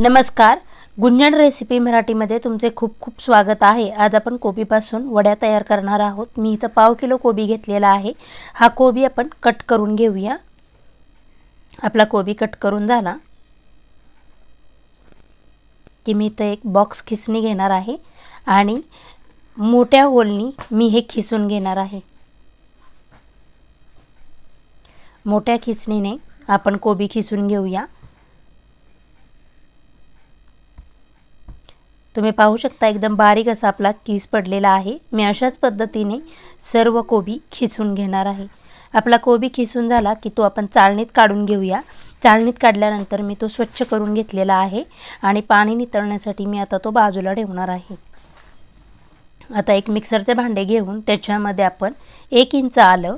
नमस्कार. गुंजन रेसिपी मराठीमध्ये तुमचे खूप खूप स्वागत आहे. आज आपण कोबीपासून वड्या तयार करणार आहोत. मी इथं पाव किलो कोबी घेतलेला आहे. हा कोबी आपण कट करून घेऊया. आपला कोबी कट करून झाला. की मी इथं एक बॉक्स खिसणी घेणार आहे. आणि मोठ्या होलनी मी हे खिसून घेणार आहे. मोठ्या खिसणीने आपण कोबी खिसून घेऊया. तुम्ही पाहू शकता एकदम बारीक असा आपला कीस पडलेला आहे. मी अशाच पद्धतीने सर्व कोबी खिसून घेणार आहे. आपला कोबी खिसून झाला की तो आपण चाळणीत काढून घेऊया. चाळणीत काढल्यानंतर मी तो स्वच्छ करून घेतलेला आहे आणि पाणी नितळण्यासाठी मी आता तो बाजूला ठेवणार आहे. आता एक मिक्सरचे भांडे घेऊन त्याच्यामध्ये आपण एक इंच आलं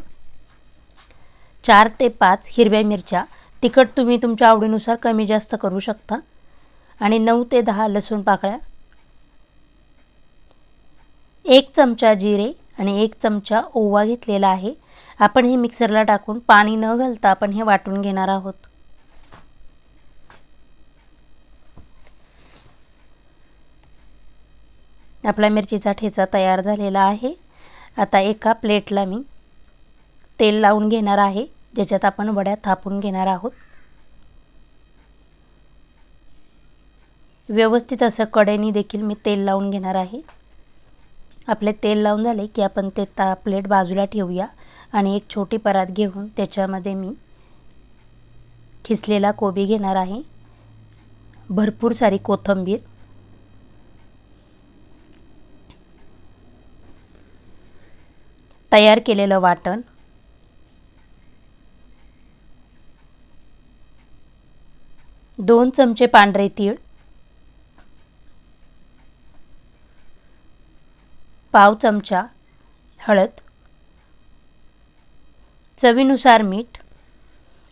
चार ते पाच हिरव्या मिरच्या. तिखट तुम्ही तुमच्या आवडीनुसार कमी जास्त करू शकता. आणि नऊ ते दहा लसूण पाकळ्या एक चमचा जिरे आणि एक चमचा ओवा घेतलेला आहे. आपण हे मिक्सरला टाकून पाणी न घालता आपण हे वाटून घेणार आहोत. आपला मिरचीचा ठेचा तयार झालेला आहे. आता एका प्लेटला मी तेल लावून घेणार आहे. ज्याच्यात आपण वड्या थापून घेणार आहोत. व्यवस्थित असं कडेनी देखील मी तेल लावून घेणार आहे. आपले तेल लावून झाले की आपण ते ता प्लेट बाजूला ठेवूया आणि एक छोटी परात घेऊन त्याच्यामध्ये मी खिसलेला कोबी घेणार आहे. भरपूर सारी कोथिंबीर. तयार केलेलं वाटण. दोन चमचे पांढरे तीळ. पाव चमचा हळद चवीनुसार मीठ.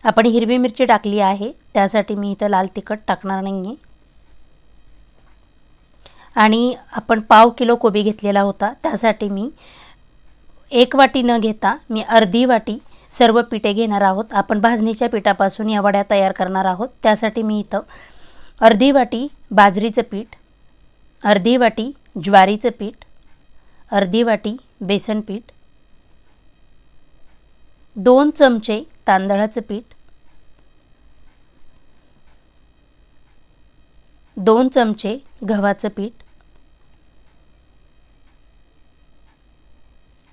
आपण हिरवी मिरची टाकली आहे त्यासाठी मी इथं लाल तिखट टाकणार नाही आहे आणि आपण पाव किलो कोबी घेतलेला होता त्यासाठी मी एक वाटी न घेता मी अर्धी वाटी सर्व पिठे घेणार आहोत. आपण भाजणीच्या पिठापासून या वड्या तयार करणार आहोत. त्यासाठी मी इथं अर्धी वाटी बाजरीचं पीठ अर्धी वाटी ज्वारीचं पीठ अर्धी वाटी बेसन पीठ दोन चमचे तांदळाचं पीठ दोन चमचे गव्हाचं पीठ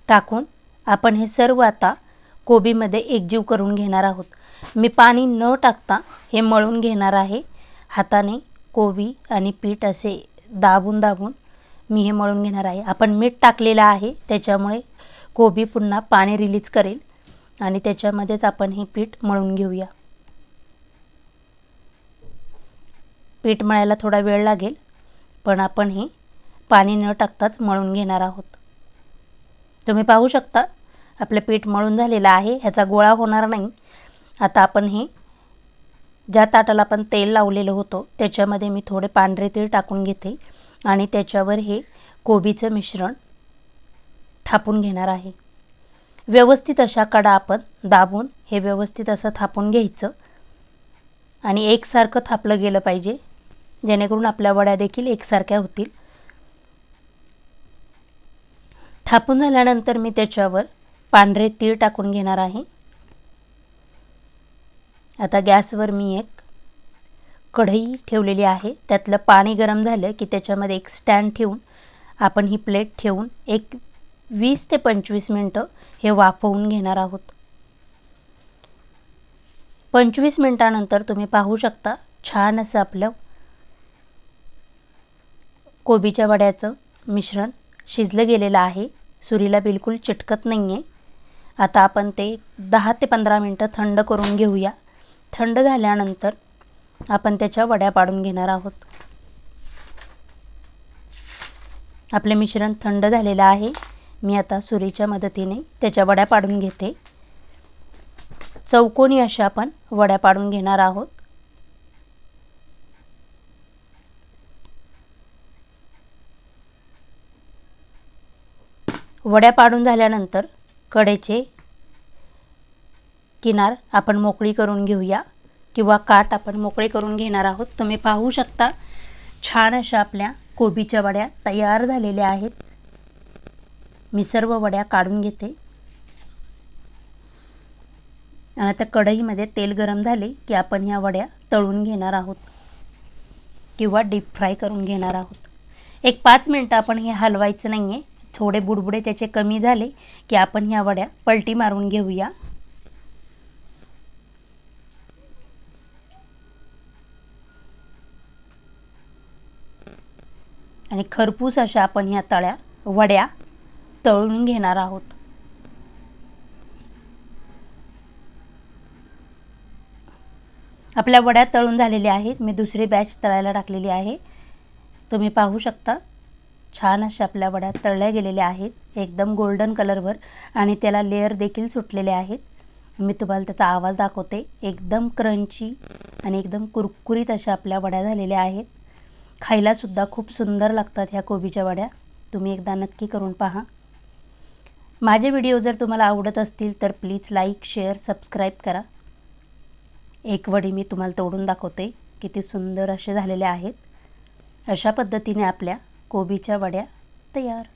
टाकून आपण हे सर्व आता कोबीमध्ये एकजीव करून घेणार आहोत. मी पाणी न टाकता हे मळून घेणार आहे. हाताने कोबी आणि पीठ असे दाबून दाबून मी हे मळून घेणार आहे. आपण मीठ टाकलेलं आहे त्याच्यामुळे कोबी पुन्हा पाणी रिलीज करेल आणि त्याच्यामध्येच आपण हे पीठ मळून घेऊया. पीठ मळायला थोडा वेळ लागेल पण आपण हे पाणी न टाकताच मळून घेणार आहोत. तुम्ही पाहू शकता आपलं पीठ मळून झालेलं आहे ह्याचा गोळा होणार नाही. आता आपण हे ज्या ताटाला आपण तेल लावलेलं होतं त्याच्यामध्ये मी थोडे पांढरे तीळ टाकून घेते. आणि त्याच्यावर हे कोबीचं मिश्रण थापून घेणार आहे. व्यवस्थित अशा कडा आपण दाबून हे व्यवस्थित असं थापून घ्यायचं. आणि एकसारखं थापलं गेलं पाहिजे. जेणेकरून आपल्या वड्या देखील एकसारख्या होतील. थापून झाल्यानंतर मी त्याच्यावर पांढरे तीळ टाकून घेणार आहे. आता गॅसवर मी एक कढई ठेवलेली आहे. त्यातलं पाणी गरम झालं की त्याच्यामध्ये एक स्टँड ठेवून आपण ही प्लेट ठेवून एक वीस ते पंचवीस मिनटं हे वाफवून घेणार आहोत. पंचवीस मिनटानंतर तुम्ही पाहू शकता छान असं आपलं कोबीच्या वड्याचं मिश्रण शिजलं गेलेलं आहे. सुरीला बिलकुल चिटकत नाही आहे आता आपण ते दहा ते पंधरा मिनटं थंड करून घेऊया. थंड झाल्यानंतर आपण त्याच्या वड्या पाडून घेणार आहोत. आपले मिश्रण थंड झालेलं आहे. मी आता सुरीच्या मदतीने त्याच्या वड्या पाडून घेते. चौकोनी अशा आपण वड्या पाडून घेणार आहोत. वड्या पाडून झाल्यानंतर कडेचे किनार आपण मोकळी करून घेऊया. किंवा काट आपण मोकळे करून घेणार आहोत तुम्ही पाहू शकता. छान अशा आपल्या कोबीच्या वड्या तयार झालेल्या आहेत. मी सर्व वड्या काढून घेते. आणि आता कढईमध्ये तेल गरम झाले की आपण ह्या वड्या तळून घेणार आहोत. किंवा डीप फ्राय करून घेणार आहोत. एक पाच मिनटं आपण हे हलवायचं नाही आहे थोडे बुडबुडे त्याचे कमी झाले की आपण ह्या वड्या पलटी मारून घेऊया. आणि खरपूस अशा आपण ह्या तळ्या वड्या तळून घेणार आहोत. आपल्या वड्या तळून झालेल्या आहेत. मी दुसरी बॅच तळायला टाकलेली आहे. तुम्ही पाहू शकता छान अशा आपल्या वड्या तळल्या गेलेल्या आहेत. एकदम गोल्डन कलरवर आणि त्याला लेअर देखील सुटलेले आहेत. मी तुम्हाला त्याचा आवाज दाखवते. एकदम क्रंची आणि एकदम कुरकुरीत अशा आपल्या वड्या झालेल्या आहेत. खायलासुद्धा खूप सुंदर लागतात ह्या कोबीच्या वड्या. तुम्ही एकदा नक्की करून पहा. माझे व्हिडिओ जर तुम्हाला आवडत असतील तर प्लीज लाईक शेअर सबस्क्राईब करा. एक वडी मी तुम्हाला तोडून दाखवते किती सुंदर असे झालेले आहेत. अशा पद्धतीने आपल्या कोबीच्या वड्या तयार.